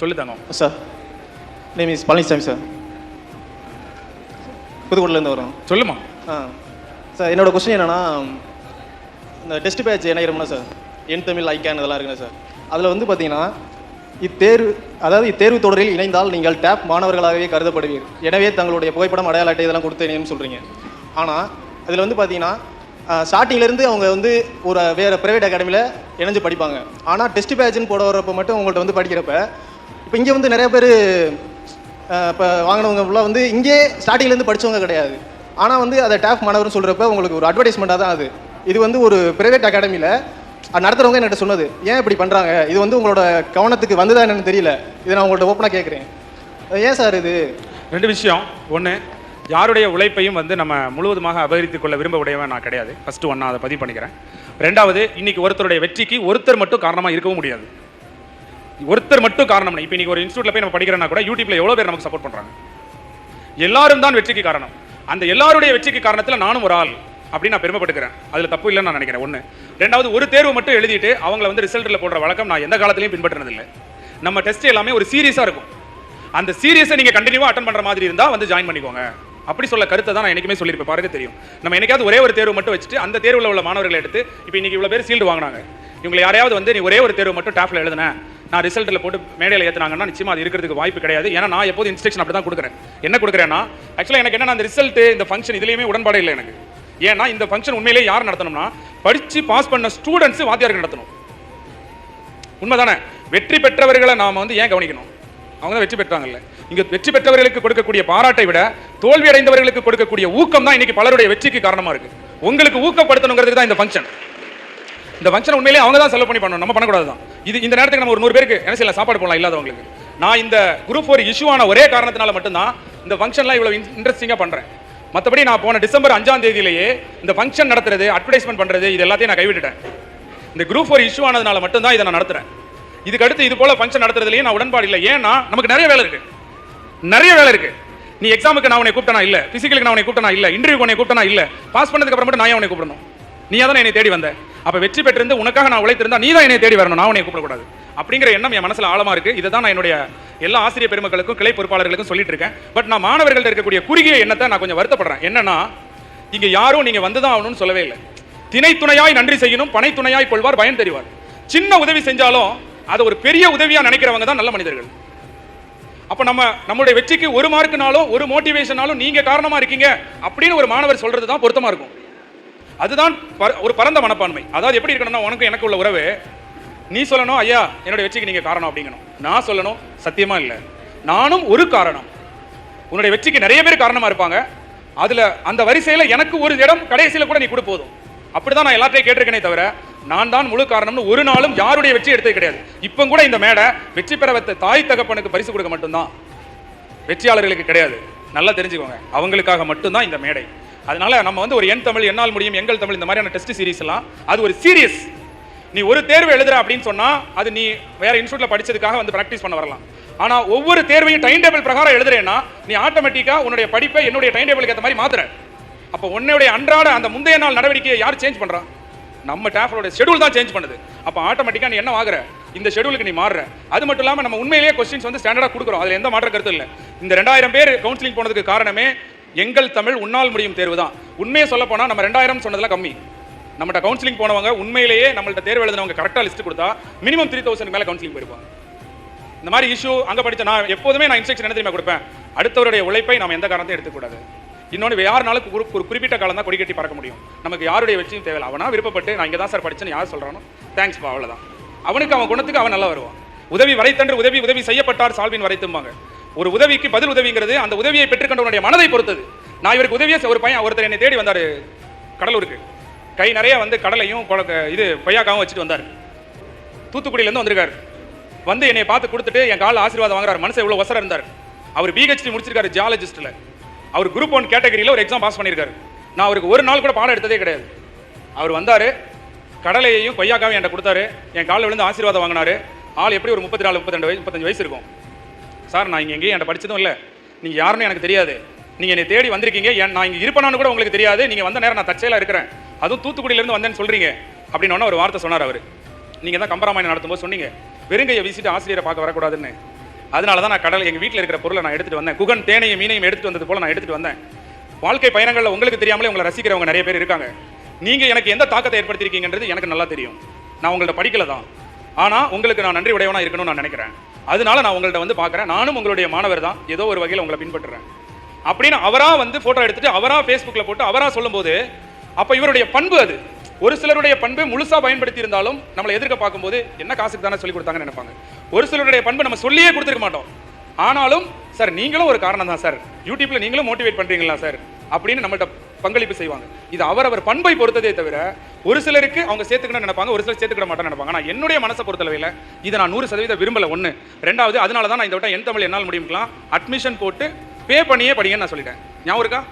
சொல்லு தங்கம் sir name is Palanisamy sir புதுக்கோட்டையிலேருந்து வரோம். சொல்லுமா? ஆ. சார் என்னோட கொஸ்டின் என்னன்னா இந்த டெஸ்ட் பேட்ச் இணைகிறோம்னா சார் என் தமிழ் ஐக்கேன் இதெல்லாம் இருக்குல்ல சார் அதில் வந்து பார்த்தீங்கன்னா இத்தேர்வு அதாவது இத்தேர்வு தொடரில் இணைந்தால் நீங்கள் டேப் மாணவர்களாகவே கருதப்படுவீர். எனவே தங்களுடைய புகைப்படம் அடையாள அட்டை இதெல்லாம் கொடுத்து இணையணும்னு சொல்கிறீங்க ஆனால் அதில் வந்து பார்த்தீங்கன்னா ஸ்டார்டிங்லேருந்து அவங்க வந்து ஒரு வேறு ப்ரைவேட் அகாடமியில் இணைஞ்சு படிப்பாங்க. ஆனால் டெஸ்ட் பேட்ச்னு போட வரப்போ மட்டும் உங்கள்கிட்ட வந்து படிக்கிறப்ப இப்போ இங்கே வந்து நிறைய பேர் இப்போ வாங்கினவங்க ஃபுல்லாக வந்து இங்கே ஸ்டார்டிங்லேருந்து படிச்சவங்க கிடையாது. ஆனால் வந்து அதை டேஃப் மாணவர்னு சொல்கிறப்ப உங்களுக்கு ஒரு அட்வர்டைஸ்மெண்ட்டாக தான் அது. இது வந்து ஒரு ப்ரைவேட் அகாடமியில் நடத்துகிறவங்க என்கிட்ட சொன்னது. ஏன் இப்படி பண்ணுறாங்க இது வந்து உங்களோட கவனத்துக்கு வந்ததா என்னன்னு தெரியல. இதை நான் உங்கள்கிட்ட ஓப்பனாக கேட்குறேன். ஏன் சார் இது? ரெண்டு விஷயம். ஒன்று யாருடைய உழைப்பையும் வந்து நம்ம முழுவதுமாக அபகரித்து கொள்ள விரும்ப உடையவன் நான் கிடையாது. ஃபஸ்ட்டு ஒன்றா அதை பதிவு பண்ணிக்கிறேன். ரெண்டாவது இன்றைக்கி ஒருத்தருடைய வெற்றிக்கு ஒருத்தர் மட்டும் காரணமாக இருக்கவும் முடியாது. ஒருத்தர் மட்டும் காரணம் இப்போ நீங்க ஒரு இன்ஸ்டியூட்ல போய் நம்ம படிக்கிறனா கூட யூடியூப்ல எவ்வளோ பேர் நமக்கு சப்போர்ட் பண்றாங்க? எல்லாரும் தான் வெற்றிக்கு காரணம். அந்த எல்லாருடைய வெற்றிக்கு காரணத்தில் நானும் ஒரு ஆள் அப்படின்னு நான் பெருமைப்பட்டுக்கிறேன். அதில் தப்பு இல்லைன்னு நான் நினைக்கிறேன். ஒன்று ரெண்டாவது ஒரு தேர்வு மட்டும் எழுதிட்டு அவங்கள வந்து ரிசல்ட்டில் போடுற வழக்கம் நான் எந்த காலத்திலையும் பின்பற்றினதில்லை. நம்ம டெஸ்ட் எல்லாமே ஒரு சீரியஸாக இருக்கும். அந்த சீரியஸை நீங்கள் கண்டினியூவாக அட்டன் பண்ணுற மாதிரி இருந்தால் வந்து ஜாயின் பண்ணிக்கோங்க. அப்படி சொல்ல கருத்தை தான் நான் என்னைக்குமே சொல்லியிருப்பேன். பாருங்க தெரியும். நம்ம என்னைக்காவது ஒரே ஒரு தேர்வு மட்டும் வச்சுட்டு அந்த தேர்வில் உள்ள மாணவர்களை எடுத்து இப்போ இன்னைக்கு இவ்வளோ பேர் சீல்டு வாங்கினாங்க. இவங்களை யாரையாவது வந்து நீ ஒரே ஒரு தேர்வு மட்டும் டாப்ல எழுதுனேன் நான் ரிசல்ட்டில் போட்டு மேடையில் ஏற்றுனாங்கன்னா நிச்சயமாக அது இருக்கிறதுக்கு வாய்ப்பு கிடையாது. ஏன்னா நான் எப்போது இன்ஸ்ட்ரக்ஷன் அப்படி தான் கொடுக்குறேன். என்ன கொடுக்குறேன்னா ஆக்சுவலாக எனக்கு என்ன அந்த ரிசல்ட்டு இந்த ஃபங்க்ஷன் இதுலேயுமே உடன்பாடு இல்லை எனக்கு. ஏன்னா இந்த ஃபங்க்ஷன் உண்மையிலேயே யார் நடத்தணும்னா படித்து பாஸ் பண்ண ஸ்டூடெண்ட்ஸ் வாத்தியார்கள் நடத்தணும். உண்மைதானே? வெற்றி பெற்றவர்களை நாம வந்து ஏன் கவனிக்கணும்? அவங்க தான் வெற்றி பெற்றாங்கல்ல. இங்க வெற்றி பெற்றவர்களுக்கு கொடுக்கக்கூடிய பாராட்டை விட தோல்வி அடைந்தவர்களுக்கு கொடுக்கக்கூடிய ஊக்கம் தான் இன்னைக்கு பலருடைய வெற்றிக்கு காரணமா இருக்கு. உங்களுக்கு ஊக்கப்படுத்தணுங்கிறதுக்கு தான் இந்த ஃபங்க்ஷன் இந்த ஃபங்க்ஷன் உண்மையிலேயே அவங்க தான் செலவு பண்ணி பண்ணணும். நம்ம பண்ணக்கூடாது தான் இது இந்த நேரத்துக்கு நம்ம ஒரு நூறு பேருக்கு என்ன செய்யலாம்? சாப்பாடு போடலாம் இல்லாதவங்களுக்கு. நான் இந்த குரூப் ஃபோர் இஷ்யூவான ஒரே காரணத்தினால மட்டும்தான் இந்த ஃபங்க்ஷன்லாம் இவ்வளோ இன்ட்ரெஸ்டிங்காக பண்ணுறேன் மற்றபடி நான் போன டிசம்பர் அஞ்சாம் தேதியிலேயே இந்த ஃபங்க்ஷன் நடத்துறது அட்வர்டைஸ்மெண்ட் பண்ணுறது இது எல்லாத்தையும் நான் கைவிட்டுட்டேன். இந்த குரூப் ஃபோர் இஷ்யூ ஆனதுனால மட்டும் தான் இதை நான் நடத்துகிறேன் இதுக்கு அடுத்து இது போல் ஃபங்க்ஷன் நடத்துறதுலையும் நான் உடன்பாடு இல்லை. ஏன்னா நமக்கு நிறைய வேலை இருக்குது நிறைய வேலை இருக்குது நீ எக்ஸாமுக்கு நான் உன்னை கூப்பிட்டனா இல்லை? ஃபிசிக்கலுக்கு நான் உன்னை கூப்பிட்டனா இல்லை? இன்டர்வியூக்கு உன்னை கூப்பிட்டனா இல்லை? பாஸ் பண்ணதுக்கு அப்புறம் மட்டும் நான் உன்னை கூப்பிடணும்? நீ தான் என்னை தேடி வந்த? அப்ப வெற்றி பெற்றிருந்து உனக்காக நான் உழைத்திருந்தா நீ தான் என்னை தேடி வரணும். நான் உன்னை கூப்பிடக்கூடாது. அப்படிங்கிற எண்ணம் என் மனசுல ஆழமா இருக்கு. இதை தான் நான் என்னுடைய எல்லா ஆசிரியர் பெருமக்களுக்கும் கிளை பொறுப்பாளர்களுக்கும் சொல்லிட்டு இருக்கேன். பட் நான் மாணவர்கள்ட்ட இருக்கக்கூடிய குறுகிய எண்ணத்தை நான் கொஞ்சம் வருத்தப்படுறேன். என்னன்னா இங்க யாரும் நீங்க வந்துதான் ஆகணும்னு சொல்லவே இல்லை. திணை துணையாய் நன்றி செய்யணும் பனை துணையாய் கொள்வார் பயன் தெரிவார். சின்ன உதவி செஞ்சாலும் அதை ஒரு பெரிய உதவியா நினைக்கிறவங்க தான் நல்ல மனிதர்கள். அப்ப நம்ம நம்மளுடைய வெற்றிக்கு ஒரு மார்க்குனாலும் ஒரு மோட்டிவேஷனாலும் நீங்க காரணமா இருக்கீங்க அப்படின்னு ஒரு மாணவர் சொல்றது தான் பொருத்தமா இருக்கும். அதுதான் ஒரு பரந்த மனப்பான்மை. அதாவது எப்படி இருக்கணும்னா உனக்கு எனக்கு உள்ள உறவு. நீ சொல்லணும் ஐயா என்னோட வெற்றிக்கு நீங்க காரணம் அப்படிங்கணும். நான் சொல்லணும் சத்தியமா இல்லை. நானும் ஒரு காரணம். உன்னுடைய வெற்றிக்கு நிறைய பேர் காரணமா இருப்பாங்க. அதுல அந்த வரிசையில எனக்கு ஒரு இடம் கடைசியில கூட நீ கொடுப்போதும் அப்படிதான் நான் எல்லாத்தையும் கேட்டிருக்கேனே தவிர நான் தான் முழு காரணம்னு ஒரு நாளும் யாருடைய வெற்றி எடுத்தது கிடையாது. இப்போ கூட இந்த மேடை வெற்றி பெற வைத்த தாய் தகப்பனுக்கு பரிசு கொடுக்க மட்டும்தான். வெற்றியாளர்களுக்கு கிடையாது. நல்லா தெரிஞ்சுக்கோங்க. அவங்களுக்காக மட்டும்தான் இந்த மேடை. அதனால நம்ம வந்து ஒரு என் தமிழ் என்னால் முடியும் எங்கள் தமிழ் இந்த மாதிரியான டெஸ்ட் சீரீஸ்லாம் எல்லாம் அது ஒரு சீரியஸ் நீ ஒரு தேர்வு எழுதுற அப்படின்னு சொன்னா அது நீ வேற இன்ஸ்டியூட்ல படிச்சதுக்காக வந்து பிராக்டிஸ் பண்ண வரலாம். ஆனா ஒவ்வொரு தேர்வையும் டைம் டேபிள் பிரகாரம் எழுதுறேன்னா நீ ஆட்டோமேட்டிக்காக உன்னுடைய படிப்பை என்னுடைய டைம் டேபிளுக்கு ஏற்ற மாதிரி மாத்துற. அப்போ உன்னுடைய அன்றாட அந்த முந்தைய நாள் நடவடிக்கையை யார் சேஞ்ச் பண்றா? நம்ம டேஃபரோட ஷெடியூல் தான் சேஞ்ச் பண்ணுது. அப்போ ஆட்டோமேட்டிக்காக நீ என்ன ஆகுற இந்த ஷெடியூலுக்கு நீ மாறுற. அது மட்டும் இல்லாமல் நம்ம உண்மையிலேயே கொஸ்டின்ஸ் வந்து ஸ்டாண்டர்டாக கொடுக்குறோம். அதில் எந்த மாற்ற கருத்து இல்லை. இந்த ரெண்டாயிரம் பேர் கவுன்சிலிங் போனதுக்கு காரணமே எங்கள் தமிழ் உன்னால் முடியும் தேர்வு தான் உண்மையை சொல்ல போனால் நம்ம ரெண்டாயிரம் சொன்னதில் கம்மி. நம்மகிட்ட கவுன்சிலிங் போனவங்க உண்மையிலேயே நம்மள்ட்ட தேர்வு எழுதினவங்க கரெக்டாக லிஸ்ட் கொடுத்தா மினிமம் த்ரீ தௌசண்ட் மேலே கவுன்சிலிங் போயிருப்பாங்க. இந்த மாதிரி இஷ்யூ அங்கே படிச்ச நான் எப்போதுமே நான் இன்ஸ்ட்ரக்ஷன் என்ன தெரியுமா கொடுப்பேன்? அடுத்தவருடைய உழைப்பை நாம் எந்த காரணத்தையும் எடுத்துக்கூடாது இன்னொன்று யாருனாலும் ஒரு ஒரு குறிப்பிட்ட காலம் தான் கொடி கட்டி பறக்க முடியும். நமக்கு யாருடைய வெற்றியும் தேவையில்லை. அவனா விருப்பப்பட்டு நான் இங்கே தான் சார் படிச்சேன்னு யார் சொல்கிறானோ தேங்க்ஸ்ப்பா அவ்வளோதான் அவனுக்கு அவன் குணத்துக்கு அவன் நல்லா வருவான். உதவி வரைத்தன்று உதவி உதவி செய்யப்பட்டார் சால்வின் வரைத்தும்பாங்க. ஒரு உதவிக்கு பதில் உதவிங்கிறது அந்த உதவியை பெற்றுக்கொண்டவனுடைய மனதை பொறுத்தது. நான் இவருக்கு உதவியை ஒரு பையன் ஒருத்தர் என்னை தேடி வந்தார் கடலூருக்கு. கை நிறைய வந்து கடலையும் இது கொய்யாக்காவும் வச்சுட்டு வந்தார். தூத்துக்குடியிலேருந்து வந்திருக்காரு. வந்து என்னை பார்த்து கொடுத்துட்டு என் காலில் ஆசீர்வாதம் வாங்குறாரு. மனசு இவ்வளோ ஒசரம் இருந்தார். அவர் பிஹெச்டி முடிச்சிருக்காரு ஜியாலஜிஸ்ட்டில் அவர் குரூப் ஒன் கேட்டகரியில் ஒரு எக்ஸாம் பாஸ் பண்ணியிருக்காரு நான் அவருக்கு ஒரு நாள் கூட பாடம் எடுத்ததே கிடையாது. அவர் வந்தார் கடலையையும் கொய்யாக்காவையும் என்கிட்ட கொடுத்தாரு. என் காலில் விழுந்து ஆசீர்வாதம் வாங்கினார். ஆள் எப்படி ஒரு முப்பத்தி நாலு முப்பத்தி வயசு முப்பத்தஞ்சு வயசு இருக்கும். சார் நான் இங்கே எங்கேயும் என்கிட்ட படித்ததும் இல்லை. நீங்கள் யாருன்னு எனக்கு தெரியாது. நீங்கள் என்னை தேடி வந்திருக்கீங்க. என் நான் இங்கே இருப்பேனான்னு கூட உங்களுக்கு தெரியாது. நீங்கள் வந்த நேரம் நான் தச்சையில் இருக்கிறேன். அதுவும் தூத்துக்குடியிலேருந்து வந்தேன்னு சொல்கிறீங்க அப்படின்னு ஒன்று ஒரு வார்த்தை சொன்னார் அவர். நீங்கள் தான் கம்பராமாயணம் நடத்தும்போது சொன்னீங்க. வெறுங்கையை வீசிட்டு ஆசிரியரை பார்க்க வரக்கூடாதுன்னு. அதனால தான் நான் கடல் எங்கள் வீட்டில் இருக்கிற பொருளை நான் எடுத்துகிட்டு வந்தேன். குகன் தேனையும் மீனையும் எடுத்துட்டு வந்தது போல் நான் எடுத்துகிட்டு வந்தேன். வாழ்க்கை பயணங்களில் உங்களுக்கு தெரியாமலே உங்களை ரசிக்கிறவங்க நிறைய பேர் இருக்காங்க. நீங்கள் எனக்கு எந்த தாக்கத்தை ஏற்படுத்தியிருக்கீங்கன்றது எனக்கு நல்லா தெரியும். நான் உங்கள்ட்ட படிக்கல தான். ஆனால் உங்களுக்கு நான் நன்றி உடையவனாக இருக்கணும்னு நான் நினைக்கிறேன். அதனால நான் உங்கள்ட்ட வந்து பார்க்குறேன் நானும் உங்களுடைய மாணவர் தான். ஏதோ ஒரு வகையில் உங்களை பின்பற்றுறேன். அப்படின்னு அவராக வந்து ஃபோட்டோ எடுத்துட்டு அவராக ஃபேஸ்புக்கில் போட்டு அவராக சொல்லும்போது அப்போ இவருடைய பண்பு அது. ஒரு சிலருடைய பண்பு முழுசாக பயன்படுத்தி இருந்தாலும் நம்மளை எதிர்க்க பார்க்கும்போது என்ன காசுக்கு தானே சொல்லி கொடுத்தாங்கன்னு நினைப்பாங்க. ஒரு சிலருடைய பண்பு நம்ம சொல்லியே கொடுத்துருக்க மாட்டோம். ஆனாலும் சார் நீங்களும் ஒரு காரணம் தான் சார். யூடியூப்பில் நீங்களும் மோட்டிவேட் பண்ணுறீங்களா சார்? அப்படின்னு நம்மள்கிட்ட பங்களிப்பு செய்வாங்க. இது அவரவர் பண்பை பொறுத்ததே தவிர ஒரு சிலருக்கு அவங்க சேர்த்துக்கணும்னு நினைப்பாங்க ஒரு சிலர் சேர்த்துக்கிட மாட்டேன்னு நினைப்பாங்க. ஆனால் என்னுடைய மனசை பொறுத்தளவில் இதை நான் நூறு சதவீதம் விரும்பல ஒன்று ரெண்டாவது அதனால தான் நான் இந்த வட்டம் என் தமிழ் என்னால் முடியும்லாம் அட்மிஷன் போட்டு பே பண்ணியே படிங்கன்னு நான் சொல்லிட்டேன். ஞாபகம் இருக்கா?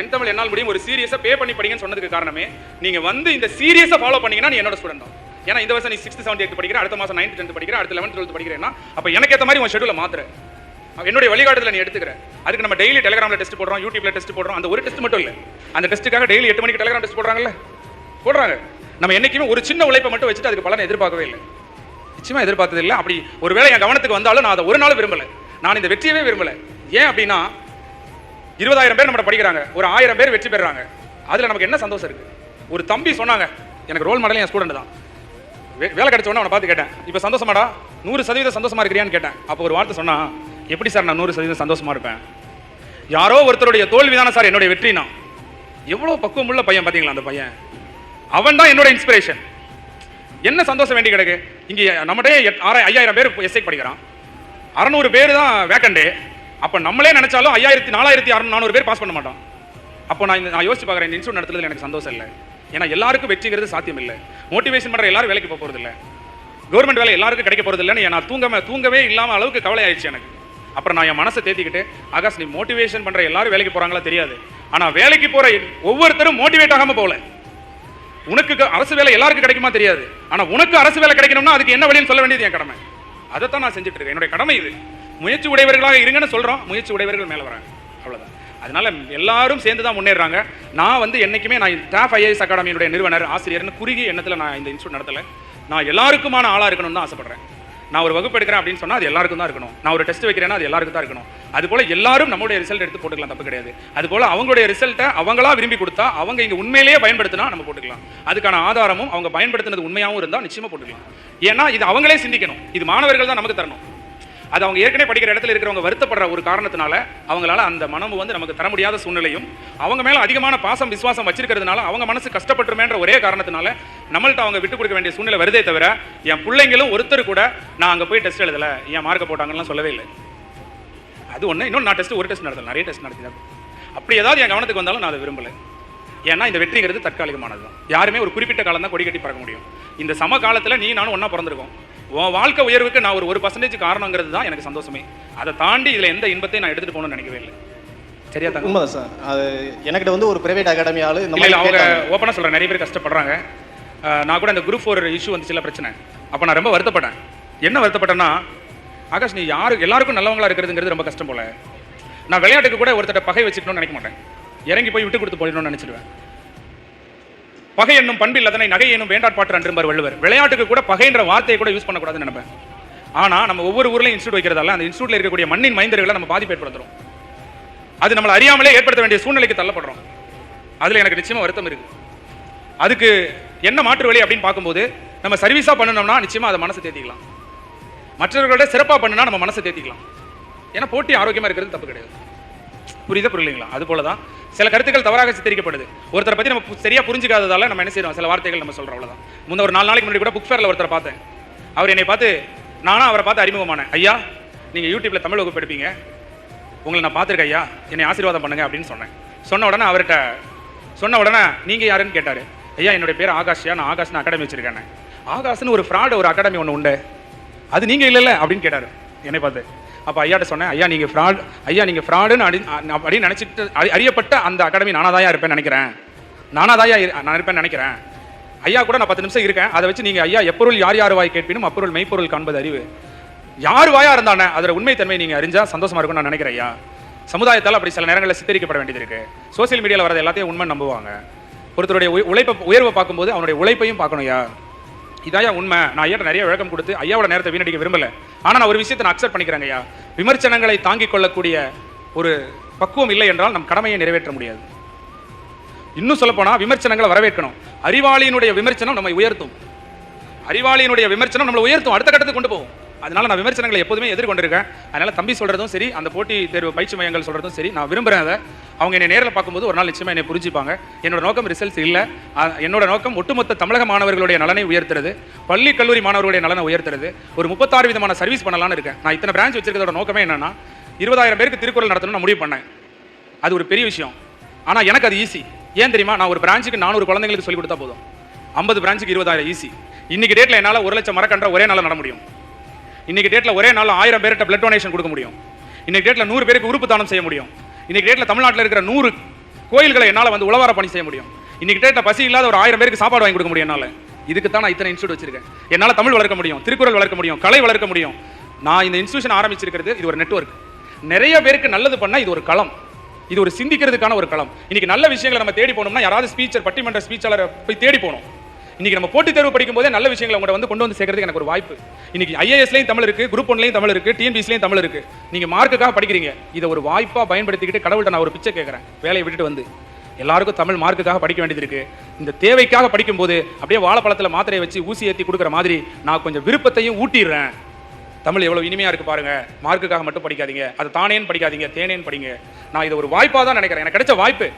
என் தமிழ் என்னால் முடியும். ஒரு சீரியஸாக பே பண்ணி படிங்கன்னு சொன்னதுக்கு காரணமே நீங்க வந்து இந்த சீரியஸாக ஃபாலோ பண்ணீங்கன்னா நீ என்னோட ஸ்டூடெண்ட் தான். ஏன்னா இந்த வருஷம் நீ சிக்ஸ்த் செவன்த் எய்த் படிக்கிற அடுத்த மாசம் நைன்த் டென்த் படிக்கிற அடுத்த லெவன்த் டுவெல்த் படிக்கிறேன்னா அப்போ எனக்கு ஏற்ற மாதிரி உன் ஷெடியூல மாத்துற. என்னுடைய வழிகாட்டுதல நீ எடுத்துக்கிற. அதுக்கு நம்ம டெய்லி டெலிகிராமில் டெஸ்ட் போடுறோம் யூடியூப்ல டெஸ்ட் போடுறோம் அந்த ஒரு டெஸ்ட் மட்டும் இல்லை. அந்த டெஸ்ட்டுக்காக டெய்லி எட்டு மணிக்கு டெலிகிராம் டெஸ்ட் போடுறாங்கல்ல? போடுறாங்க. நம்ம என்னைக்குமே ஒரு சின்ன உழைப்பை மட்டும் வச்சுட்டு அதுக்கு பலனை எதிர்பார்க்கவே இல்லை. நிச்சயமா எதிர்பார்த்தது இல்லை. அப்படி ஒருவேளை என் கவனத்துக்கு வந்தாலும் நான் அதை ஒரு நாள் விரும்பல. நான் இந்த வெற்றியவே விரும்பலை. ஏன் அப்படின்னா இருபதாயிரம் பேர் நம்ம படிக்கிறாங்க. ஒரு ஆயிரம் பேர் வெற்றி பெறுறாங்க. அதில் நமக்கு என்ன சந்தோஷம் இருக்கு? ஒரு தம்பி சொன்னாங்க எனக்கு ரோல் மாடல் என் ஸ்டூடெண்ட் தான். வே- வேலை கிடைச்ச உடனே அவனை பார்த்து கேட்டேன் இப்போ சந்தோஷமாடா? நூறு சதவீதம் சந்தோஷமா இருக்கிறியான்னு கேட்டேன். அப்போ ஒரு வார்த்தை சொன்னா எப்படி சார் நான் நூறு சதவீதம் சந்தோஷமா இருப்பேன்? யாரோ ஒருத்தருடைய தோல்வி தானே சார் என்னுடைய வெற்றினா? எவ்வளோ பக்குவம் உள்ள பையன் பார்த்தீங்களா அந்த பையன்? அவன் தான் என்னோட இன்ஸ்பிரேஷன் என்ன சந்தோஷம் வேண்டி கிடக்கு? இங்கே நம்மகிட்டே ஆறாய் ஐயாயிரம் பேர் எஸ்ஐ படிக்கிறான். அறநூறு பேர் தான் வேக்கண்டே அப்போ நம்மளே நினைச்சாலும் ஐயாயிரத்தி நாலாயிரத்தி அறுநூறு நானூறு பேர் பாஸ் பண்ண மாட்டோம் அப்போ நான் இந்த- நான் யோசிச்சு பார்க்குறேன் இந்த இன்ஸ்டியூட் நடத்துறதுல எனக்கு சந்தோஷம் இல்லை. ஏன்னா எல்லாருக்கும் வெற்றிங்கிறது சாத்தியம் இல்லை. மோட்டிவேஷன் பண்ணுற எல்லாரும் வேலைக்கு போக போகிறது இல்லை கவர்மெண்ட் வேலை எல்லாருக்கும் கிடைக்க போகிறது இல்லைன்னு நான் தூங்காம தூங்கவே இல்லாமல் அளவுக்கு கவலை ஆயிடுச்சு எனக்கு. அப்புறம் நான் என் மனசை தேத்திக்கிட்டு ஆகாஷ் நீ மோட்டிவேஷன் பண்ணுற எல்லாரும் வேலைக்கு போகிறாங்களா தெரியாது. ஆனால் வேலைக்கு போகிற ஒவ்வொருத்தரும் மோட்டிவேட் ஆகாமல் போகல. உனக்கு அரசு வேலை எல்லாருக்கும் கிடைக்குமா தெரியாது. ஆனா உனக்கு அரசு வேலை கிடைக்கணும்னா அதுக்கு என்ன வழின்னு சொல்ல வேண்டியது என் கடமை. அதைத்தான் நான் செஞ்சுட்டு இருக்கேன். என்னுடைய கடமை இது. முயற்சி உடையவர்களாக இருங்கன்னு சொல்றோம். முயற்சி உடையவர்கள் மேலே வராங்க. அவ்வளவுதான். அதனால எல்லாரும் சேர்ந்து தான் முன்னேறாங்க நான் வந்து என்னைக்குமே நான் ஸ்டாஃப் ஐஏஎஸ் அகாடமியினுடைய நிறுவனர் ஆசிரியர்னு குறுகிய எண்ணத்துல நான் இந்த இன்ஸ்டியூட் நடத்தலை. நான் எல்லாருக்குமான ஆளா இருக்கணும்னு தான் ஆசைப்படுறேன். நான் ஒரு வகுப்பு எடுக்கிறேன் அப்படின்னு சொன்னால் அது எல்லாருக்கும் தான் இருக்கணும். நான் ஒரு டெஸ்ட் வைக்கிறேன்னா அது எல்லாருக்கும் தான் இருக்கணும். அது போல எல்லாரும் நம்மளுடைய ரிசல்ட் எடுத்து போட்டுக்கலாம் தப்பு கிடையாது. அது போல அவங்களுடைய ரிசல்ட்டை அவங்களா விரும்பி கொடுத்தா அவங்க இங்கே உண்மையிலேயே பயன்படுத்தினா நம்ம போட்டுக்கலாம். அதுக்கான ஆதாரமும் அவங்க பயன்படுத்தினது உண்மையாகவும் இருந்தால் நிச்சயமாக போட்டுக்கலாம். ஏன்னா இது அவங்களே சிந்திக்கணும். இது மாணவர்கள் தான் நமக்கு தரணும். அது அவங்க ஏற்கனவே படிக்கிற இடத்துல இருக்கிறவங்க வருத்தப்படுற ஒரு காரணத்தினால அவங்களால அந்த மனம் வந்து நமக்கு தர முடியாத சூழ்நிலையும் அவங்க மேலே அதிகமான பாசம் விசுவாசம் வச்சிருக்கிறதுனால அவங்க மனசு கஷ்டப்பட்டுருமேன்ற ஒரே காரணத்தினால நம்மள்ட்ட அவங்க விட்டு கொடுக்க வேண்டிய சூழ்நிலை வருதே தவிர என் பிள்ளைங்களும் ஒருத்தர் கூட நான் அங்கே போய் டெஸ்ட் எழுதலை என் மார்க்க போட்டாங்கன்னுலாம் சொல்லவே இல்லை. அது ஒன்று இன்னொன்று நான் டெஸ்ட் ஒரு டெஸ்ட் நடத்தல. நிறைய டெஸ்ட் நடத்தி அப்படி ஏதாவது என் கவனத்துக்கு வந்தாலும் நான் அதை விரும்பலை. ஏன்னா இந்த வெற்றிங்கிறது தற்காலிகமானது தான் யாருமே ஒரு குறிப்பிட்ட காலம் தான் கொடி கட்டி பறக்க முடியும். இந்த சம காலத்தில் நீ நானும் ஒன்றா பிறந்திருக்கோம். உன் வாழ்க்கை உயர்வுக்கு நான் ஒரு ஒரு பர்சன்டேஜ் காரணங்கிறது தான் எனக்கு சந்தோஷமே. அதை தாண்டி இதில் எந்த இன்பத்தையும் நான் எடுத்துகிட்டு போகணும்னு நினைக்கவே இல்லை. சரியா தாங்க உண்மைதான் சார். அது எனக்கிட்ட வந்து ஒரு பிரைவேட் அகாடமி ஆளு இந்த மாதிரி அவங்க. ஓப்பனாக சொல்கிறேன் நிறைய பேர் கஷ்டப்படுறாங்க. நான் கூட அந்த குரூப் ஃபோர் இஷ்யூ வந்துச்சுல பிரச்சனை. அப்போ நான் ரொம்ப வருத்தப்பட்டேன். என்ன வருத்தப்பட்டேன்னா ஆகாஷ் நீ யாரு எல்லாருக்கும் நல்லவங்களா இருக்கிறதுங்கிறது ரொம்ப கஷ்டம் போல. நான் விளையாட்டுக்கு கூட ஒருத்தட்ட பகை வச்சுக்கணும்னு நினைக்க மாட்டேன். இறங்கி போய் விட்டு கொடுத்து போயிடணும்னு நினைச்சிடுவேன். பகை என்னும் பண்பில் அதனை நகை என்னும் வேண்டாட்பாட்டு அன்றும்பார் வள்ளுவர். விளையாட்டுக்கு கூட பகைன்ற வார்த்தையை கூட யூஸ் பண்ணக்கூடாதுன்னு நினைப்பேன். ஆனால் நம்ம ஒவ்வொரு ஊர்லையும் இன்ஸ்டியூட் வைக்கிறதால அந்த இன்ஸ்டியூட்ல இருக்கக்கூடிய மண்ணின் மைந்தர்களை நம்ம பாதிப்பு ஏற்படுத்துறோம். அது நம்மளை அறியாமலே ஏற்படுத்த வேண்டிய சூழ்நிலைக்கு தள்ளப்படுறோம். அதில் எனக்கு நிச்சயமா வருத்தம் இருக்குது அதுக்கு என்ன மாற்று வழி அப்படின்னு பார்க்கும்போது நம்ம சர்வீஸாக பண்ணணும்னா நிச்சயமா அதை மனசை தேத்திக்கலாம். மற்றவர்களோட சிறப்பாக பண்ணுனா நம்ம மனசை தேத்திக்கலாம். ஏன்னா போட்டி ஆரோக்கியமாக இருக்கிறது தப்பு கிடையாது. புரியுதா புரியலைங்களா? அது போல தான் சில கருத்துக்கள் தவறாக சித்தரிக்கப்படுது. ஒருத்தரை பற்றி நம்ம சரியாக சரியா புரிஞ்சுக்காததால நம்ம என்ன செய்யறோம்? சில வார்த்தைகள் நம்ம சொல்கிறோம் அவ்வளோதான் முந்த ஒரு நாலு நாளைக்கு முன்னாடி கூட புக் ஃபேர்ல ஒருத்தரை பார்த்தேன். அவர் என்னை பார்த்து நானும் அவரை பார்த்து அறிமுகமானேன். ஐயா நீங்கள் யூடியூப்பில் தமிழ் வகுப்பு எடுப்பீங்க. உங்களை நான் பார்த்துருக்கேன் ஐயா. என்னை ஆசீர்வாதம் பண்ணுங்க அப்படின்னு சொன்னேன். சொன்ன உடனே அவர்கிட்ட சொன்ன உடனே நீங்கள் யாருன்னு கேட்டார். ஐயா என்னுடைய பேர் ஆகாஷ்யா. நான் ஆகாஷ்னு அகாடமி வச்சிருக்கேன். ஆகாஷ்னு ஒரு ஃப்ராடு ஒரு அகாடமி ஒன்று உண்டு. அது நீங்கள் இல்லைல்ல அப்படின்னு கேட்டார். என்னை பார்த்து அப்போ ஐயாட்ட சொன்னேன் ஐயா நீங்கள் ஃப்ராட் ஐயா நீங்கள் ஃப்ராடுன்னு அடி அப்படின்னு நினச்சிட்டு அறியப்பட்ட அந்த அகாடமி நானாதாயா இருப்பேன்னு நினைக்கிறேன். நானாதாயா இரு- நான் இருப்பேன்னு நினைக்கிறேன். ஐயா கூட நான் பத்து நிமிஷம் இருக்கேன். அதை வச்சு நீங்கள் ஐயா எப்பொருள் யார் யார் வாய் கேட்பினும் அப்பொருள் மெய்ப்பொருள் காண்பது அறிவு. யார் வாயா இருந்தானே அதோட உண்மைத்தன்மை நீங்கள் அறிஞ்சா சந்தோஷமா இருக்கும்னு நான் நினைக்கிறேன் ஐயா. சமுதாயத்தால் அப்படி சில நேரங்களில் சித்தரிக்கப்பட வேண்டியது இருக்குது சோசியல் மீடியாவில் வரது எல்லாத்தையும் உண்மை நம்புவாங்க. ஒருத்தருடைய உழைப்பை உயர்வை பார்க்கும்போது அவனுடைய உழைப்பையும் பார்க்கணும் ஐயா. இதாயா உண்மை. நான் ஐயா நிறைய விளக்கம் கொடுத்து ஐயாவோட நேரத்தை வீணடிக்க விரும்பல. ஆனா நான் ஒரு விஷயத்தை நான் அக்செப்ட் பண்ணிக்கிறேங்க ஐயா. விமர்சனங்களை தாங்கிக் கொள்ளக்கூடிய ஒரு பக்குவம் இல்லை என்றால் நம் கடமையை நிறைவேற்ற முடியாது. இன்னும் சொல்லப்போனா விமர்சனங்களை வரவேற்கணும். அறிவாளியினுடைய விமர்சனம் நம்மை உயர்த்தும். அறிவாளியினுடைய விமர்சனம் நம்மளை உயர்த்தும். அடுத்த கட்டத்துக்கு கொண்டு போகும். அதனால நான் விமர்சனங்களை எப்போதுமே எதிர்கொண்டிருக்கேன். அதனால தம்பி சொல்றதும் சரி அந்த போட்டி தேர்வு பயிற்சி மையங்கள் சொல்றதும் சரி நான் விரும்புறேன் அதை. அவங்க என்னை நேரில் பார்க்கும்போது ஒரு நாள் நிச்சயமா என்னை புரிஞ்சுப்பாங்க. என்னோட நோக்கம் ரிசல்ட்ஸ் இல்லை. என்னோட நோக்கம் ஒட்டுமொத்த தமிழக மாணவர்களுடைய நலனை உயர்த்துறது. பள்ளி கல்லூரி மாணவர்களுடைய நலனை உயர்த்துறது. ஒரு முப்பத்தாறு விதமான சர்வீஸ் பண்ணலாம்னு இருக்கேன். நான் இத்தனை பிரான்ச் வச்சிருக்கிறதோட நோக்கமே என்னன்னா இருபதாயிரம் பேருக்கு திருக்குறள் நடத்தணும்னு முடிவு பண்ணேன். அது ஒரு பெரிய விஷயம். ஆனால் எனக்கு அது ஈஸி ஏன் தெரியுமா? நான் ஒரு பிரான்ச்சுக்கு நானூறு குழந்தைங்களுக்கு சொல்லி கொடுத்தா போதும். ஐம்பது பிரான்ச்சுக்கு இருபதாயிரம் ஈஸி இன்னைக்கு டேட்டில் என்னால் ஒரு லட்சம் மரக்கன்ற ஒரே நாளில் நட முடியும். இன்னைக்கு டேட்ல ஒரே நாள் ஆயிரம் பேர்கிட்ட பிளட் டொனேஷன் கொடுக்க முடியும். இன்னைக்கு டேட்ல நூறு பேருக்கு உறுப்பு தானம் செய்ய முடியும். இன்னைக்கு டேட்ல தமிழ்நாட்டில் இருக்கிற நூறு கோயில்களை என்னால் வந்து உழவார பணி செய்ய முடியும். இன்னைக்கு டேட்ல பசி இல்லாத ஒரு ஆயிரம் பேருக்கு சாப்பாடு வாங்கி கொடுக்க முடியும் என்னால். இதுக்கு தான் நான் இத்தனை இன்ஸ்டியூட் வச்சிருக்கேன். என்னால் தமிழ் வளர்க்க முடியும் திருக்குறள் வளர்க்க முடியும் கலை வளர்க்க முடியும். நான் இந்த இன்ஸ்டியூஷன் ஆரம்பிச்சிருக்கிறது இது ஒரு நெட்வொர்க் நிறைய பேருக்கு நல்லது பண்ணால் இது ஒரு களம். இது ஒரு சிந்திக்கிறதுக்கான ஒரு களம். இன்னைக்கு நல்ல விஷயங்களை நம்ம தேடி போனோம்னா யாராவது ஸ்பீச்சர் பட்டிமன்ற ஸ்பீச்சாளரை போய் தேடி போகணும். இன்னைக்கு நம்ம போட்டித் தேர்வு படிக்கும் போதே நல்ல விஷயங்களை உங்களை வந்து கொண்டு வந்து சேர்க்கறதுக்கு எனக்கு ஒரு வாய்ப்பு. இன்னைக்கு ஐஏஎஸ்லையும் தமிழ் இருக்கு குரூப் ஒன்லையும் தமிழ் இருக்கு டிஎன்பிஎஸ்லையும் தமிழ் இருக்கு. நீங்க மார்க்குக்காக படிக்கிறீங்க. இதை ஒரு வாய்ப்பா பயன்படுத்திக்கிட்டு கடவுள்கிட்ட நான் ஒரு பிச்சை கேட்கறேன் வேலையை விட்டுட்டு வந்து. எல்லாருக்கும் தமிழ் மார்க்குக்காக படிக்க வேண்டியது இருக்கு. இந்த தேவைக்காக படிக்கும்போது அப்படியே வாழைப்பழத்தில் மாத்திரையை வச்சு ஊசி ஏற்றி கொடுக்குற மாதிரி நான் கொஞ்சம் விருப்பத்தையும் ஊட்டிடுறேன். தமிழ் எவ்வளோ இனிமையாக இருக்கு பாருங்க. மார்க்குக்காக மட்டும் படிக்காதீங்க. அது தானேன்னு படிக்காதீங்க தேனேன்னு படிங்க. நான் இதை ஒரு வாய்ப்பாக தான் நினைக்கிறேன். எனக்கு கிடைச்ச வாய்ப்பு.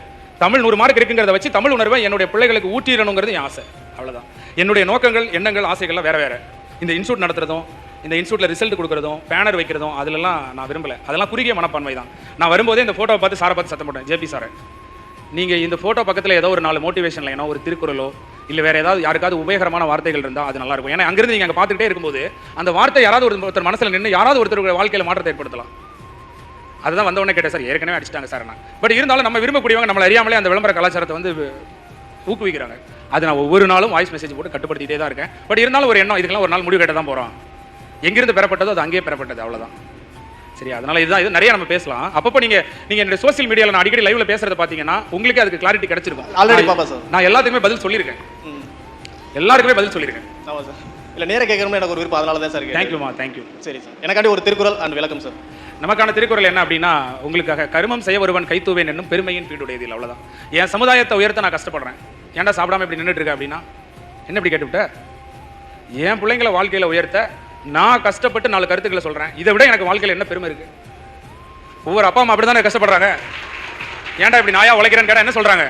தமிழ் நூறு மார்க் இருக்குங்கிறத வச்சு தமிழ் உணர்வை என்னுடைய பிள்ளைகளுக்கு ஊட்டிடணுங்கிறது என் ஆசை. அவ்வளவுதான். என்னுடைய நோக்கங்கள் எண்ணங்கள் ஆசைகள்லாம் வேற வேற. இந்த இன்ஸ்டியூட் நடத்துறதும் இந்த இன்ஸ்டியூட்டில் ரிசல்ட் கொடுக்குறதும் பேனர் வைக்கிறதும் அதிலெல்லாம் நான் விரும்பல. அதெல்லாம் குறுகிய மனப்பான்மை தான். நான் வரும்போதே இந்த ஃபோட்டோ பார்த்து சாரை பார்த்து சத்தம் போட்டேன் ஜேபி சாரை. நீங்க இந்த ஃபோட்டோ பக்கத்துல ஏதோ ஒரு நாலு மோட்டிவேஷன் லைனோ ஒரு திருக்குறளோ இல்லை வேற ஏதாவது யாருக்காவது உபயோகரமான வார்த்தைகள் இருந்தால் அது நல்லா இருக்கும் ஏன்னா அங்கிருந்து நீங்கள் அங்க பார்த்துக்கிட்டே இருக்கும்போது அந்த வார்த்தை யாராவது ஒரு ஒருத்தர் மனசுல நின்று யாராவது ஒருத்தர் வாழ்க்கையில மாற்றத்தை ஏற்படுத்தலாம். அதுதான் வந்த உடனே கேட்டேன் சார் ஏற்கனவே அடிச்சிட்டாங்க சார் நான். பட் இருந்தாலும் நம்ம விரும்பக்கூடியவங்க நம்மளை அறியாமலே அந்த விளம்பர கலாச்சாரத்தை வந்து ஊக்குவிக்கிறாங்க. அது நான் ஒவ்வொரு நாளும் வாய்ஸ் மெசேஜ் போட்டு கட்டுப்படுத்திட்டே தான் இருக்கேன். பட் இருந்தாலும் ஒரு எண்ணம் இதுக்கெல்லாம் ஒரு நாள் முடிவு கட்ட தான் போறோம். எங்கிருந்து பெறப்பட்டதோ அது அங்கேயே பெறப்பட்டது அவ்வளவுதான். சரி அதனால இதுதான் இது நிறைய நம்ம பேசலாம். அப்பப்போ நீங்க நீங்க என்னோட சோஷியல் மீடியால நான் அடிக்கடி லைவ்ல பேசுறத பாத்தீங்கன்னா உங்களுக்கே அதுக்கு கிளாரிட்டி கிடைச்சிருக்கும். நான் பாப்பேன் சார். நான் எல்லாத்துக்குமே பதில் சொல்லியிருக்கேன். எல்லாருக்குமே பதில் சொல்லியிருக்கேன். ஆமாம் சார் இல்லை நேராக கேட்கணும்னு எனக்கு ஒரு விருப்பம் அதனால தான் சார். தேங்க்யூமா தேங்க்யூ சரி சார் எனக்காண்டி ஒரு திருக்குறள் அண்ட் விளக்கம் சார் நமக்கான திருக்குறள் என்ன அப்படின்னா உங்களுக்காக கருமம் செய்ய ஒருவன் கைத்தூவேன் என்னும் பெருமையின் பீடுடையது இல்லை அவ்வளோதான் என் சமுதாயத்தை உயர்த்த நான் கஷ்டப்படுறேன். ஏன்டா சாப்பிடாம இப்படி நின்றுட்டு இருக்க அப்படின்னா? என்ன இப்படி கேட்டுவிட்ட என் பிள்ளைங்களை வாழ்க்கையில் உயர்த்த நான் கஷ்டப்பட்டு நாலு கருத்துக்களை சொல்கிறேன் இதை விட எனக்கு வாழ்க்கையில் என்ன பெருமை இருக்கு? ஒவ்வொரு அப்பா அம்மா அப்படிதானே கஷ்டப்படுறாங்க? ஏன்டா இப்படி நாயா உழைக்கிறேன்னு கேட்டா என்ன சொல்கிறாங்க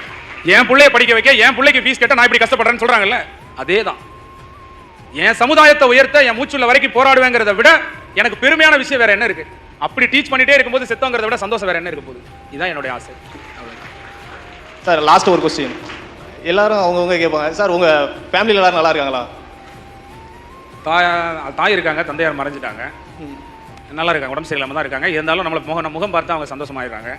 என் பிள்ளைய படிக்க வைக்க என் பிள்ளைக்கு ஃபீஸ் கேட்டால் நான் இப்படி கஷ்டப்படுறேன்னு சொல்கிறாங்கல்ல அதே தான் என் சமுதாயத்தை உயர்த்த என் மூச்சுள்ள வரைக்கும் போராடுவேங்கிறத விட எனக்கு பெருமையான விஷயம் வேற என்ன இருக்கு? அப்படி டீச் பண்ணிட்டே இருக்கும்போது செத்தோங்கிறத விட சந்தோஷம் வேற என்ன இருக்க போகுது? இதுதான் என்னுடைய ஆசை. சார் லாஸ்ட் ஒரு கொஸ்டின் எல்லாரும் அவங்கவுங்க கேட்பாங்க சார் உங்கள் ஃபேமிலியில் எல்லாரும் நல்லா இருக்காங்களா? தாய் தாய் இருக்காங்க தந்தையார் மறைஞ்சிட்டாங்க. நல்லா இருக்காங்க உடம்பு சரியில்லாம தான் இருக்காங்க. இருந்தாலும் நம்மளை முகம் முகம் பார்த்து அவங்க சந்தோஷமாயிருக்காங்க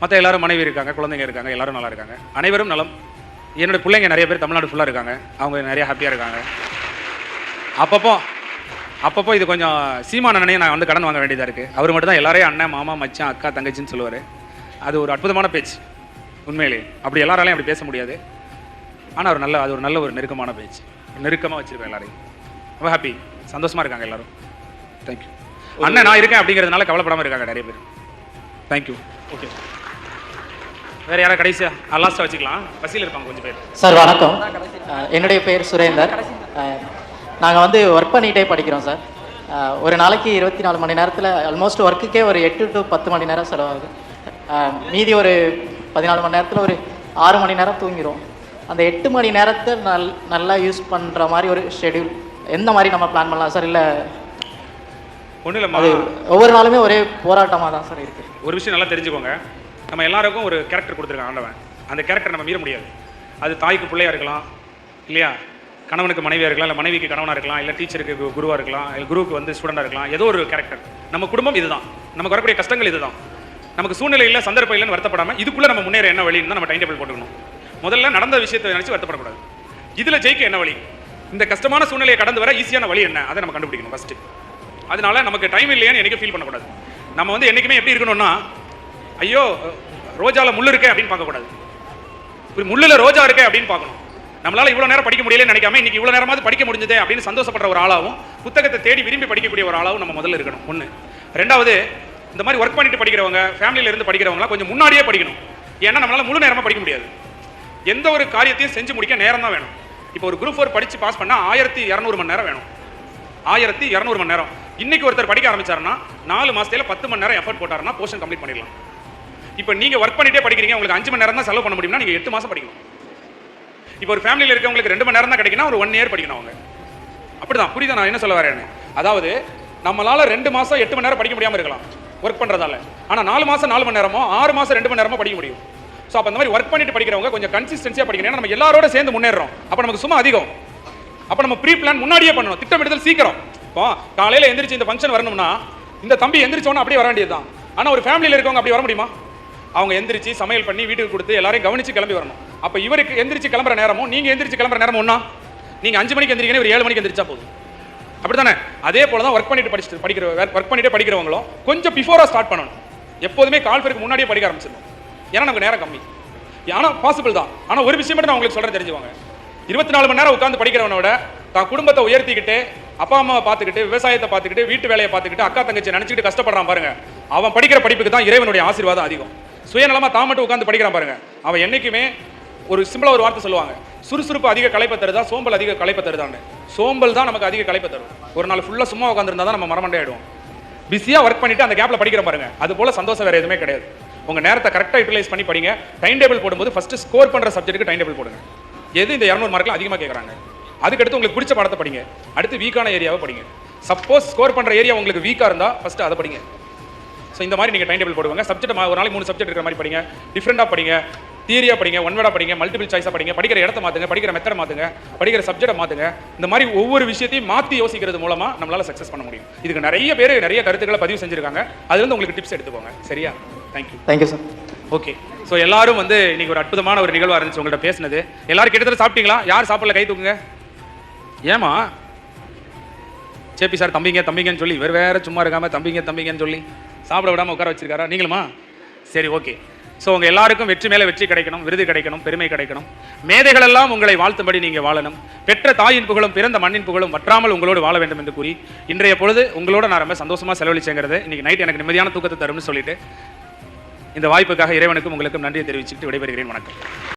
மற்ற எல்லாரும் மனைவி இருக்காங்க குழந்தைங்க இருக்காங்க எல்லாரும் நல்லா இருக்காங்க. அனைவரும் நலம். என்னோட பிள்ளைங்க நிறைய பேர் தமிழ்நாடு ஃபுல்லாக இருக்காங்க. அவங்க நிறைய ஹாப்பியாக இருக்காங்க. அப்பப்போ அப்பப்போ இது கொஞ்சம் சீமான அண்ணனையும் நான் வந்து கடன் வாங்க வேண்டியதாக இருக்குது அவர் மட்டும் தான் எல்லாரையும் அண்ணன் மாமா மச்சான் அக்கா தங்கச்சின்னு சொல்லுவார். அது ஒரு அற்புதமான பேச்சு. உண்மையிலே. அப்படி எல்லாராலையும் அப்படி பேச முடியாது. ஆனால் ஒரு நல்ல அது ஒரு நல்ல ஒரு நெருக்கமான பேச்சு. நெருக்கமாக வச்சிருப்பேன் எல்லாரையும். ரொம்ப ஹாப்பி சந்தோஷமா இருக்காங்க எல்லாரும். தேங்க்யூ அண்ணன் நான் இருக்கேன் அப்படிங்கிறதுனால கவலைப்படாம இருக்காங்க நிறைய பேர். தேங்க்யூ ஓகே வேற யாராவது கடைசியா லாஸ்ட்டாக வச்சுக்கலாம். பசியில் இருப்பாங்க கொஞ்சம் பேர். சார் வணக்கம். என்னுடைய பேர் சுரேந்தர். நாங்கள் வந்து ஒர்க் பண்ணிகிட்டே படிக்கிறோம் சார் ஒரு நாளைக்கு இருபத்தி நாலு மணி நேரத்தில் ஆல்மோஸ்ட் ஒர்க்குக்கே ஒரு எட்டு டு பத்து மணி நேரம் செலவாகுது. மீதி ஒரு பதினாலு மணி நேரத்தில் ஒரு ஆறு மணி நேரம் தூங்கிடும் அந்த எட்டு மணி நேரத்தை நல் நல்லா யூஸ் பண்ணுற மாதிரி ஒரு ஷெட்யூல் எந்த மாதிரி நம்ம பிளான் பண்ணலாம் சார் இல்லை ஒன்றும் இல்லைம்மா. அது ஒவ்வொரு நாளுமே ஒரே போராட்டமாக தான் சார் இருக்குது ஒரு விஷயம் நல்லா தெரிஞ்சுக்கோங்க. நம்ம எல்லாருக்கும் ஒரு கேரக்டர் கொடுத்துருக்கான் ஆண்டவன். அந்த கேரக்டர் நம்ம மீற முடியாது. அது தாய்க்கு பிள்ளையா இருக்கலாம் இல்லையா? கணவனுக்கு மனைவியாக இருக்கலாம் இல்லை மனைவிக்கு கணவனாக இருக்கலாம் இல்லை டீச்சருக்கு குருவாக இருக்கலாம் இல்லை குருவுக்கு வந்து ஸ்டூடெண்டாக இருக்கலாம் ஏதோ ஒரு கேரக்டர் நம்ம குடும்பம் இதுதான். நமக்கு வரக்கூடிய கஷ்டங்கள் இதுதான். நமக்கு சூழ்நிலை இல்லை சந்தர்ப்பம் இல்லைன்னு வருத்தப்படாமல் இதுக்குள்ளே நம்ம முன்னேற என்ன வழின்னு தான் நம்ம டைம் டேபிள் போட்டுக்கணும். முதல்ல நடந்த விஷயத்தை நினச்சி வருத்தப்படக்கூடாது. இதில் ஜெயிக்க என்ன வழி? இந்த கஷ்டமான சூழ்நிலையை கடந்து வர ஈஸியான வழி என்ன? அதை நம்ம கண்டுபிடிக்கணும் ஃபஸ்ட்டு அதனால நமக்கு டைம் இல்லையான்னு என்றைக்கும் ஃபீல் பண்ணக்கூடாது. நம்ம வந்து என்றைக்குமே எப்படி இருக்கணும்னா ஐயோ ரோஜாவில் முள் இருக்கே அப்படின்னு பார்க்கக்கூடாது. முள்ளில் ரோஜா இருக்கே அப்படின்னு பார்க்கணும். நம்மளால இவ்வளவு நேரம் படிக்க முடியலன்னு நினைக்காம இன்னைக்கு இவ்வளவு நேரமாவது படிக்க முடிஞ்சதே அப்படின்னு சந்தோஷப்படுற ஒரு ஆளாவும் புத்தகத்தை தேடி விரும்பி படிக்கக்கூடிய ஒரு ஆளாவும் நம்ம முதல்ல இருக்கணும். ஒன்று ரெண்டாவது இந்த மாதிரி ஒர்க் பண்ணிட்டு படிக்கிறவங்க ஃபேமிலியில இருந்து படிக்கிறவங்களாம் கொஞ்சம் முன்னாடியே படிக்கணும். ஏன்னா நம்மளால முழு நேரமா படிக்க முடியாது. எந்த ஒரு காரியத்தையும் செஞ்சு முடிக்க நேரம் தான் வேணும். இப்போ ஒரு குரூப் ஃபோர் படிச்சு பாஸ் பண்ணா ஆயிரத்தி இரநூறு மணி நேரம் வேணும். ஆயிரத்தி இரநூறு மணி நேரம். இன்னைக்கு ஒருத்தர் படிக்க ஆரம்பிச்சாருன்னா நாலு மாசத்துல பத்து மணி நேரம் எஃபர்ட் போட்டாருன்னா போர்ஷன் கம்ப்ளீட் பண்ணிடலாம். இப்போ நீங்க ஒர்க் பண்ணிட்டே படிக்கிறீங்க உங்களுக்கு அஞ்சு மணி நேரம் தான் செலவு பண்ண முடியும்னா நீங்க எட்டு மாசம் படிக்கணும் இப்போ ஒரு ஃபேமிலியில் இருக்கவங்களுக்கு ரெண்டு மணி நேரம் தான் கிடைக்குன்னா ஒரு ஒன் இயர் படிக்கணும் அவங்க. அப்படிதான். புரியுதா நான் என்ன சொல்ல வரேன்னு? அதாவது நம்மளால ரெண்டு மாசம் எட்டு மணி நேரம் படிக்க முடியாமல் இருக்கலாம் ஒர்க் பண்ணுறதால ஆனால் நாலு மாதம் நாலு மணி நேரமோ ஆறு மாதம் ரெண்டு மணி நேரமோ படிக்க முடியும். ஸோ அப்போ அந்த மாதிரி ஒர்க் பண்ணிட்டு படிக்கிறவங்க கொஞ்சம் கன்சிஸ்டன்சியாக படிக்கணும். ஏன்னா நம்ம எல்லாரோட சேர்ந்து முன்னேறோம் அப்போ நமக்கு சும்மா அதிகம். அப்போ நம்ம ப்ரீ பிளான் முன்னாடியே பண்ணணும். திட்டமிடுதல் சீக்கிரம். இப்போ காலையில் எந்திரிச்சு இந்த ஃபங்க்ஷன் வரணும்னா இந்த தம்பி எந்திரிச்சோன்னா அப்படியே வர வேண்டியது தான் ஆனால் ஒரு ஃபேமிலியில் இருக்கவங்க அப்படி வர முடியுமா? அவங்க எந்திரிச்சு சமையல் பண்ணி வீட்டுக்கு கொடுத்து எல்லாரையும் கவனித்து கிளம்பி வரணும். அப்போ இவருக்கு எந்திரிச்சு கிளம்புற நேரமும் நீங்கள் எந்திரிச்சு கிளம்புற நேரமும் ஒன்றா நீங்கள் அஞ்சு மணிக்கு எந்திரிக்கணும் ஒரு ஏழு மணிக்கு எந்திரிச்சா போதும். அப்படிதானே அதே போல தான் ஒர்க் பண்ணிட்டு படிச்சுட்டு படிக்கிற ஒர்க் பண்ணிட்டே படிக்கிறவங்களும் கொஞ்சம் பிஃபோராக ஸ்டார்ட் பண்ணணும். எப்போதுமே கால் பேருக்கு முன்னாடியே படிக்க ஆரம்பிச்சிடணும். ஏன்னா நமக்கு நேரம் கம்மி. ஆனால் பாசிபிள் தான். ஆனால் ஒரு விஷயம் மட்டும் நான் உங்களுக்கு சொல்கிறேன் தெரிஞ்சுவாங்க இருபத்தி நாலு மணி நேரம் உட்காந்து படிக்கிறவனோட தான் குடும்பத்தை உயர்த்திக்கிட்டு அப்பா அம்மாவை பார்த்துக்கிட்டு விவசாயத்தை பார்த்துக்கிட்டு வீட்டு வேலையை பார்த்துக்கிட்டு அக்கா தங்கச்சி நினச்சிக்கிட்டு கஷ்டப்படுறான் பாருங்க. அவன் படிக்கிற படிப்புக்கு தான் இறைவனுடைய ஆசீர்வாதம் அதிகம். சுயநலமாக தான் மட்டும் உட்காந்து படிக்கிறான் பாருங்க. அவன் என்றைக்குமே ஒரு சிம்பிளாக ஒரு வார்த்தை சொல்லுவாங்க. சுறுசுறுப்பு அதிக களைப்பை தருதா? சோம்பல் அதிக களைப்பை தருதான்னு. சோம்பல் தான் நமக்கு அதிக களைப்பை தரும். ஒரு நாள் ஃபுல்லாக சும்மா உட்காந்துருந்தா தான் நம்ம மரமண்டே பிஸியாக ஒர்க் பண்ணிட்டு அந்த கேப்பில் படிக்கிற பாருங்க. அது போல சந்தோஷம் வேறு எதுவுமே கிடையாது. உங்கள் நேரத்தை கரெக்டாக யூட்டிலைஸ் பண்ணி படிங்க. டைம் டேபிள் போடும்போது ஃபஸ்ட்டு ஸ்கோர் பண்ணுற சப்ஜெக்ட்டுக்கு டைம் டேபிள் போடுங்க. எது இந்த இரநூறு மார்க்கில் அதிகமாக கேட்கறாங்க அதுக்கடுத்து உங்களுக்கு பிடிச்ச படத்தை படிங்க. அடுத்து வீக்கான ஏரியாவை படிங்க. சப்போஸ் ஸ்கோர் பண்ணுற ஏரியா உங்களுக்கு வீக்காக இருந்தால் ஃபஸ்ட்டு அதை படிங்க. ஸோ இந்த மாதிரி நீங்கள் டைம் டேபிள் போடுவாங்க சப்ஜெக்ட் ஒரு நாளைக்கு மூணு சப்ஜெக்ட் இருக்கிற மாதிரி படிங்க. டிஃப்ரெண்டாக படிங்க. தியரியா படிங்க. ஒன் வேர்டா படிங்க. மல்டிபிள் சாய்ஸாக படிங்க. படிக்கிற இடத்த மாற்றுங்க படிக்கிற மெத்தடை மாற்றுங்க படிக்கிற சப்ஜெக்டை மாற்றுங்க இந்த மாதிரி ஒவ்வொரு விஷயத்தையும் மாற்றி யோசிக்கிறது மூலமா நம்மளால சக்ஸஸ் பண்ண முடியும். இதுக்கு நிறைய பேர் நிறைய கருத்துக்களை பதிவு செஞ்சிருக்காங்க. அதுலேருந்து உங்களுக்கு டிப்ஸ் எடுத்துக்கோங்க. சரியா? Thank you thank you sir okay so எல்லாரும் வந்து இன்னைக்கு ஒரு அற்புதமான ஒரு நிகழ்வாக இருந்துச்சு உங்கள்ட்ட பேசினது. எல்லாரும் கிட்டத்தட்ட சாப்பிட்டீங்களா? யார் சாப்பிடல கை தூக்குங்க? ஏமா சேபி சார் தம்பிங்க தம்பிங்கன்னு சொல்லி வேறு வேற சும்மா இருக்காம தம்பிங்க தம்பிங்கன்னு சொல்லி. சாப்பிட விடாம உட்கார வச்சிருக்காரா? நீங்களுமா? சரி ஓகே. ஸோ உங்கள் எல்லாருக்கும் வெற்றி மேலே வெற்றி கிடைக்கணும் விருது கிடைக்கணும் பெருமை கிடைக்கணும். மேதைகள் எல்லாம் உங்களை வாழ்த்தும்படி நீங்க வாழணும். பெற்ற தாயின் புகழும் பிறந்த மண்ணின் புகழும் வற்றாமல் உங்களோடு வாழ வேண்டும் என்று கூறி இன்றைய பொழுது உங்களோட நான் ரொம்ப சந்தோஷமா செலவழிச்சேங்கிறது. இன்னைக்கு நைட் எனக்கு நிம்மதியான தூக்கத்தை தரும்னு சொல்லிட்டு இந்த வாய்ப்புக்காக இறைவனுக்கும் உங்களுக்கும் நன்றியை தெரிவிச்சுட்டு விடைபெறுகிறேன். வணக்கம்.